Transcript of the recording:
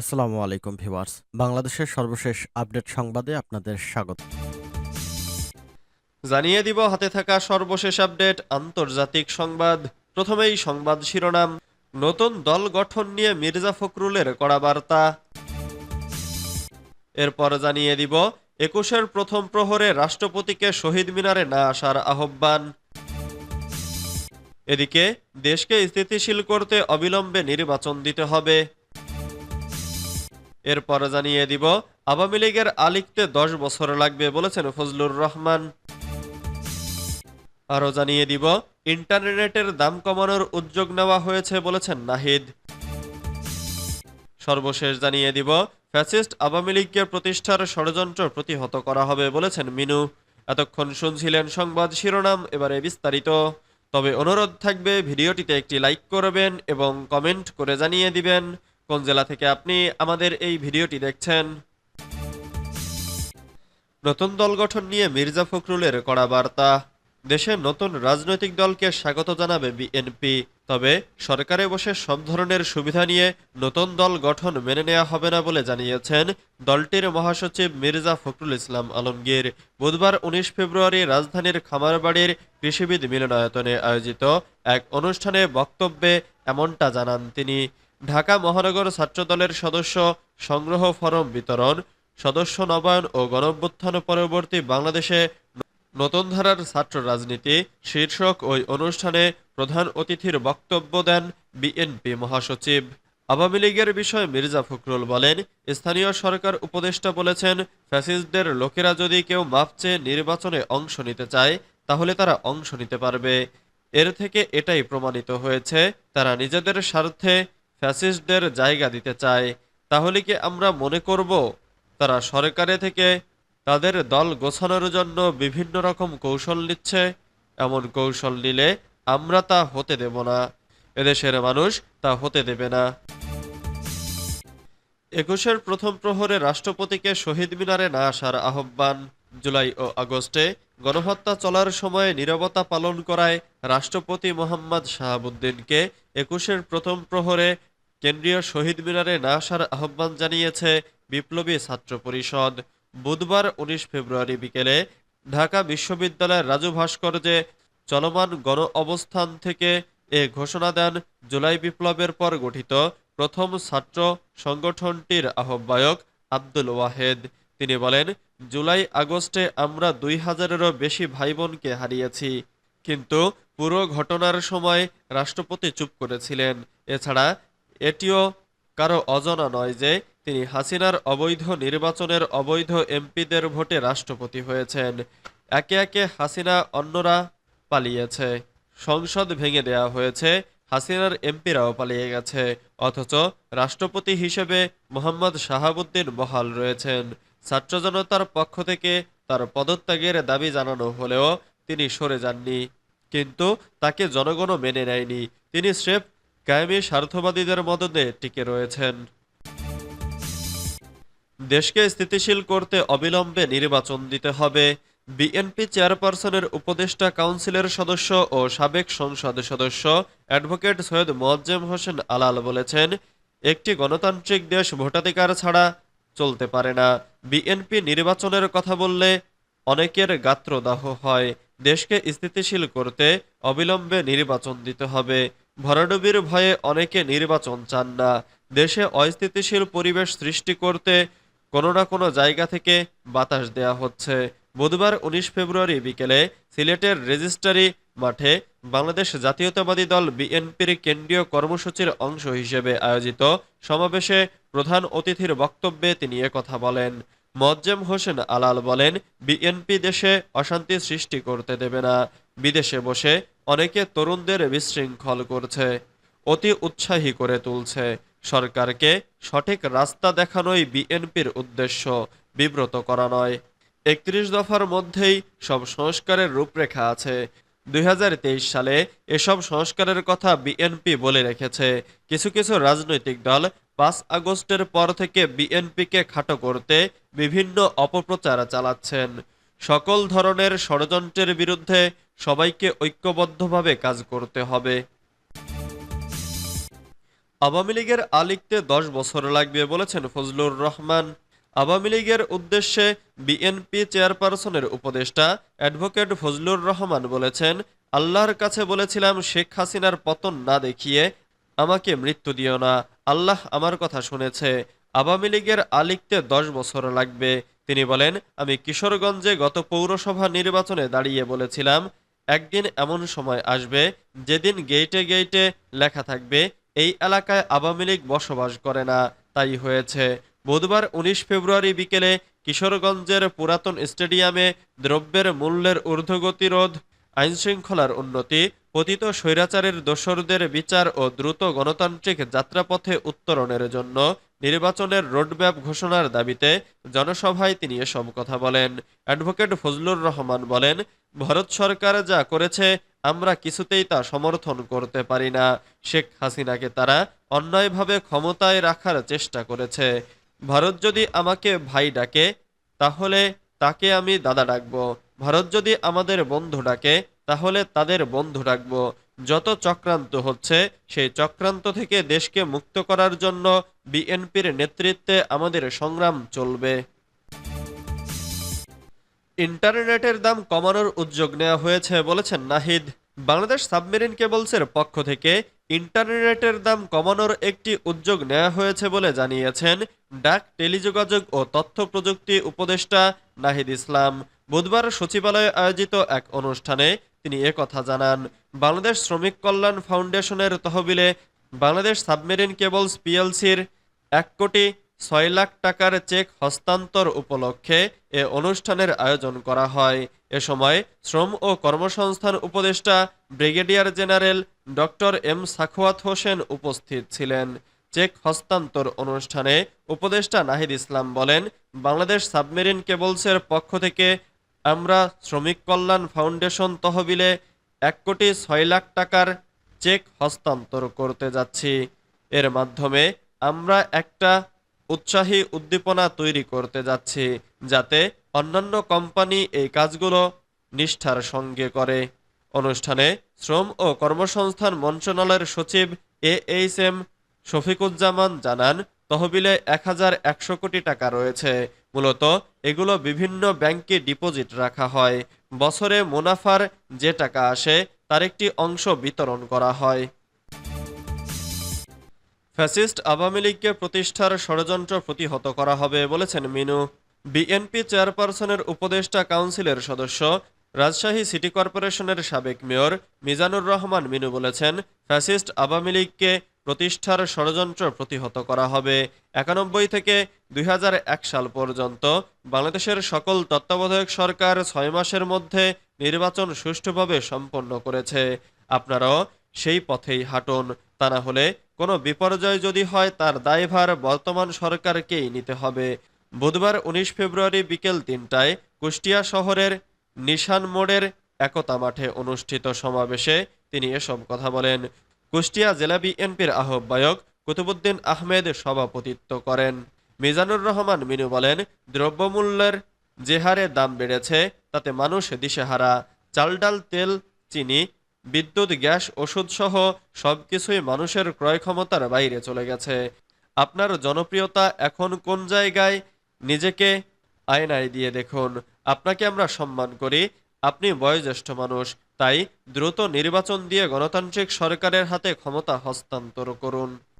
আসসালামু আলাইকুম ভিউয়ার্স। বাংলাদেশের সর্বশেষ আপডেট সংবাদে আপনাদের স্বাগত। জানিয়ে দিব, হাতে থাকা সর্বশেষ আপডেট, আন্তর্জাতিক সংবাদ। প্রথমেই সংবাদ শিরোনাম, নতুন দল গঠন নিয়ে মির্জা ফখরুলের কড়া বার্তা। এরপর জানিয়ে দিব, একুশের প্রথম প্রহরে রাষ্ট্রপতিকে শহীদ মিনারে না আসার আহ্বান। এদিকে, দেশকে স্থিতিশীল করতে অবিলম্বে নির্বাচন দিতে হবে। এরপর জানিয়ে দিব, আওয়ামী লীগের আলিখতে দশ বছর লাগবে বলেছেন ফজলুর রহমান। আরও জানিয়ে দিব, ইন্টারনেটের দাম কমানোর উদ্যোগ নেওয়া হয়েছে বলেছেন নাহিদ। সর্বশেষ জানিয়ে দিব, ফ্যাসিস্ট আওয়ামী লীগকে প্রতিষ্ঠার ষড়যন্ত্র প্রতিহত করা হবে বলেছেন মিনু। এতক্ষণ শুনছিলেন সংবাদ শিরোনাম, এবারে বিস্তারিত। তবে অনুরোধ থাকবে, ভিডিওটিতে একটি লাইক করবেন এবং কমেন্ট করে জানিয়ে দিবেন। কোন জেলা থেকে আপনি আমাদের এই ভিডিওটি দেখছেন? নতুন দল গঠন নিয়ে মির্জা ফখরুলের কড়া বার্তা। দেশে নতুন রাজনৈতিক দলকে স্বাগত জানাবে বিএনপি। তবে সরকারে বসে সব ধরনের সুবিধা নিয়ে নতুন দল গঠন মেনে নেওয়া হবে না বলে জানিয়েছেন দলটির মহাসচিব মির্জা ফখরুল ইসলাম আলমগীর। বুধবার উনিশ ফেব্রুয়ারি রাজধানীর খামারবাড়ির কৃষিবিদ মিলনায়তনে আয়োজিত এক অনুষ্ঠানে বক্তব্যে এমনটা জানান তিনি। ঢাকা মহানগর ছাত্রদলের সদস্য সংগ্রহ ফরম বিতরণ, সদস্য নবায়ন ও গণঅভ্যুত্থান পরবর্তী বাংলাদেশে নতুন ধারার ছাত্র রাজনীতি, শীর্ষক ওই অনুষ্ঠানে প্রধান অতিথির বক্তব্য দেন বিএনপি মহাসচিব। আওয়ামী লীগের বিষয়ে মির্জা ফখরুল বলেন, স্থানীয় সরকার উপদেষ্টা বলেছেন, ফ্যাসিস্টদের লোকেরা যদি কেউ মাপ চেয়ে নির্বাচনে অংশ নিতে চায়, তাহলে তারা অংশ নিতে পারবে। এর থেকে এটাই প্রমাণিত হয়েছে, তারা নিজেদের স্বার্থে ফ্যাসিস্টদের জায়গা দিতে চায়, তাহলে কি আমরা মনে করব তারা সরকারে থেকে তাদের দল গোছানোর জন্য বিভিন্ন রকম কৌশল নিচ্ছে? এমন কৌশল নিলে আমরা তা হতে দেব না। এদেশের মানুষ তা হতে দেবে না। একুশের প্রথম প্রহরে রাষ্ট্রপতিকে শহীদ মিনারে না আসার আহ্বান। জুলাই ও আগস্টে গণহত্যা চলার সময়ে নীরবতা পালন করায় রাষ্ট্রপতি মোহাম্মদ শাহাবুদ্দিনকে একুশের প্রথম প্রহরে কেন্দ্রীয় শহীদ মিনারে না আসার আহ্বান জানিয়েছে বিপ্লবী ছাত্র পরিষদ। বুধবার উনিশ ফেব্রুয়ারি বিকেলে ঢাকা বিশ্ববিদ্যালয়ের রাজু ভাস্কর্যে চলমান গণ অবস্থান থেকে এ ঘোষণা দেন জুলাই বিপ্লবের পর গঠিত প্রথম ছাত্র সংগঠনটির আহ্বায়ক আব্দুল ওয়াহেদ। তিনি বলেন, জুলাই আগস্টে আমরা দুই হাজারেরও বেশি ভাই বোনকে হারিয়েছি। কিন্তু পুরো ঘটনার সময় রাষ্ট্রপতি চুপ করেছিলেন। এছাড়া এটিও কারও অজানা নয় যে তিনি হাসিনার অবৈধ নির্বাচনের অবৈধ এমপিদের ভোটে রাষ্ট্রপতি হয়েছেন। একে একে হাসিনা অন্যরা পালিয়েছে। সংসদ ভেঙে দেয়া হয়েছে, হাসিনার এমপিরাও পালিয়ে গেছে। অথচ রাষ্ট্রপতি হিসেবে মোহাম্মদ শাহাবুদ্দিন বহাল রয়েছেন। ছাত্র জনতার পক্ষ থেকে তার পদত্যাগের দাবি জানানো হলেও তিনি সরে যাননি। কিন্তু তাকে জনগণও মেনে নেয়নি। তিনি স্রেফ কায়েমি স্বার্থবাদীদের মদদে টিকে রয়েছেন। দেশকে স্থিতিশীল করতে অবিলম্বে নির্বাচন দিতে হবে। বিএনপি চেয়ারপারসনের উপদেষ্টা কাউন্সিলের সদস্য ও সাবেক সংসদ সদস্য অ্যাডভোকেট সৈয়দ মোয়াজ্জেম হোসেন আলাল বলেছেন, একটি গণতান্ত্রিক দেশ ভোটাধিকার ছাড়া চলতে পারে না। বিএনপি নির্বাচনের কথা বললে অনেকের গাত্রদাহ হয়। দেশকে স্থিতিশীল করতে অবিলম্বে নির্বাচন দিতে হবে। ভরাডুবির ভয়ে অনেকে নির্বাচন চান না। দেশে অস্থিতিশীল পরিবেশ সৃষ্টি করতে কোনো না কোনো জায়গা থেকে বাতাস দেয়া হচ্ছে। বুধবার উনিশ ফেব্রুয়ারি বিকেলে সিলেটের রেজিস্ট্রারি মাঠে বাংলাদেশ জাতীয়তাবাদী দল বিএনপির কেন্দ্রীয় কর্মসূচির অংশ হিসেবে আয়োজিত সমাবেশে প্রধান অতিথির বক্তব্যে তিনি কথা বলেন। মজ্জেম হোসেন আলাল বলেন, বিএনপি দেশে অশান্তি সৃষ্টি করতে দেবে না। বিদেশে বসে অনেকে তরুণদের বিশৃঙ্খল করছে, অতি উৎসাহী করে তুলছে। সরকারকে সঠিক রাস্তা দেখানোই বিএনপির উদ্দেশ্য, বিব্রত করা নয়। একত্রিশ দফার মধ্যেই সব সংস্কারের রূপরেখা আছে। দুই হাজার তেইশ সালে এসব সংস্কারের কথা বিএনপি বলে রেখেছে। কিছু কিছু রাজনৈতিক দল পাঁচ আগস্টের পর থেকে বিএনপিকে খাটো করতে বিভিন্ন অপপ্রচার চালাচ্ছেন। সকল ধরনের ষড়যন্ত্রের বিরুদ্ধে সবাইকে ঐক্যবদ্ধভাবে কাজ করতে হবে। আওয়ামী লীগের আলিখতে দশ বছর লাগবে বলেছেন ফজলুর রহমান। আওয়ামী লীগের উদ্দেশ্যে বিএনপি চেয়ারপারসনের উপদেষ্টা অ্যাডভোকেট ফজলুর রহমান বলেছেন, আল্লাহর কাছে বলেছিলাম শেখ হাসিনার পতন না দেখিয়ে আমাকে মৃত্যু দিও না। আল্লাহ আমার কথা শুনেছে। আওয়ামী লীগের আলিখতে দশ বছর লাগবে। তিনি বলেন, আমি কিশোরগঞ্জে গত পৌরসভা নির্বাচনে দাঁড়িয়ে বলেছিলাম, একদিন এমন সময় আসবে, যেদিন গেইটে গেইটে লেখা থাকবে, এই এলাকায় আওয়ামী লীগ বসবাস করে না। তাই হয়েছে। বুধবার উনিশ ফেব্রুয়ারি বিকেলে কিশোরগঞ্জের পুরাতন স্টেডিয়ামে দ্রব্যের মূল্যের ঊর্ধ্বগতি রোধ আইনশৃঙ্খলার উন্নতি, পতিত স্বৈরাচারের দোসরদের বিচার ও দ্রুত গণতান্ত্রিক যাত্রাপথে উত্তরণের জন্য নির্বাচনের রোডম্যাপ ঘোষণার দাবিতে জনসভায় তিনি এসব কথা বলেন। অ্যাডভোকেট ফজলুর রহমান বলেন, ভারত সরকার যা করেছে, আমরা কিছুতেই তা সমর্থন করতে পারি না। শেখ হাসিনাকে তারা অন্যায়ভাবে ক্ষমতায় রাখার চেষ্টা করেছে। ভারত যদি আমাকে ভাই ডাকে, তাহলে তাকে আমি দাদা ডাকবো। ভারত যদি আমাদের বন্ধু ডাকে, তাহলে তাদের বন্ধু ডাকবো। যত চক্রান্ত হচ্ছে, সেই চক্রান্ত থেকে দেশকে মুক্ত করার জন্য বিএনপির নেতৃত্বে আমাদের সংগ্রাম চলবে। ইন্টারনেটের দাম কমানোর উদ্যোগ নেওয়া হয়েছে বলেছেন নাহিদ। বাংলাদেশ সাবমেরিন কেবলসের পক্ষ থেকে ইন্টারনেটের দাম কমানোর একটি উদ্যোগ নেওয়া হয়েছে বলে জানিয়েছেন ডাক, টেলিযোগাযোগ ও তথ্য প্রযুক্তি উপদেষ্টা নাহিদ ইসলাম বুধবার সচিবালয়ে আয়োজিত এক অনুষ্ঠানে তিনি কথা জানান, বাংলাদেশ শ্রমিক কল্যাণ ফাউন্ডেশনের তহবিলে বাংলাদেশ সাবমেরিন কেবলস পিএলসির এক কোটি ছয় লাখ টাকার চেক হস্তান্তর উপলক্ষে এ অনুষ্ঠানের আয়োজন করা হয়। এ সময় শ্রম ও কর্মসংস্থান উপদেষ্টা brigadier general doctor M Sakhawat Hossain উপস্থিত ছিলেন। চেক হস্তান্তর অনুষ্ঠানে উপদেষ্টা নাহিদ ইসলাম বলেন, বাংলাদেশ সাবমেরিন কেবলসের পক্ষ থেকে আমরা শ্রমিক কল্যাণ ফাউন্ডেশন তহবিলে এক কোটি ছয় লাখ টাকার চেক হস্তান্তর করতে যাচ্ছি। এর মাধ্যমে আমরা একটা উৎসাহী উদ্দীপনা তৈরি করতে যাচ্ছি, যাতে অন্যান্য কোম্পানি এই কাজগুলো নিষ্ঠার সঙ্গে করে। অনুষ্ঠানে শ্রম ও কর্মসংস্থান মন্ত্রণালয়ের সচিব এ এইচ এম শফিকুজ্জামান জানান, তহবিলে এক হাজার একশো কোটি টাকা রয়েছে। মূলত এগুলো বিভিন্ন ব্যাংকে ডিপোজিট রাখা হয়। বছরে মুনাফার যে টাকা আসে, তার একটি অংশ বিতরণ করা হয়। ফ্যাসিস্ট আওয়ামী লীগকে প্রতিষ্ঠার ষড়যন্ত্র প্রতিহত করা হবে বলেছেন মিনু। বিএনপি চেয়ারপারসনের উপদেষ্টা কাউন্সিলের সদস্য, রাজশাহী সিটি কর্পোরেশনের সাবেক মেয়র মিজানুর রহমান মিনু বলেছেন, ফ্যাসিস্ট আওয়ামী লীগকে প্রতিষ্ঠার ষড়যন্ত্র প্রতিহত করা হবে। একানব্বই থেকে দুই হাজার এক সাল পর্যন্ত বাংলাদেশের সকল তত্ত্বাবধায়ক সরকার ছয় মাসের মধ্যে নির্বাচন সুষ্ঠুভাবে সম্পন্ন করেছে। আপনারাও সেই পথেই হাঁটুন। তা না হলে কোনো বিপর্যয় যদি হয়, তার দায়ভার বর্তমান সরকারকেই নিতে হবে। বুধবার উনিশ ফেব্রুয়ারি বিকেল তিনটায় কুষ্টিয়া শহরের নিশান মোড়ের একতা মাঠে অনুষ্ঠিত সমাবেশে তিনি এসব কথা বলেন। কুষ্টিয়া জেলা বিএনপির আহ্বায়ক কুতুবুদ্দিন আহমেদ সভাপতিত্ব করেন। মিজানুর রহমান মিনু বলেন, দ্রব্যমূল্যের যে হারে দাম বেড়েছে, তাতে মানুষ দিশেহারা। চাল ডাল তেল, চিনি, বিদ্যুৎ, গ্যাস ওষুধ সহ সবকিছুই মানুষের ক্রয় ক্ষমতার বাইরে চলে গেছে। আপনার জনপ্রিয়তা এখন কোন জায়গায়, নিজেকে আয়নায় দিয়ে দেখুন। আপনাকে আমরা সম্মান করি, আপনি বয়োজ্যেষ্ঠ মানুষ। তাই দ্রুত নির্বাচন দিয়ে গণতান্ত্রিক সরকারের হাতে ক্ষমতা হস্তান্তর করুন।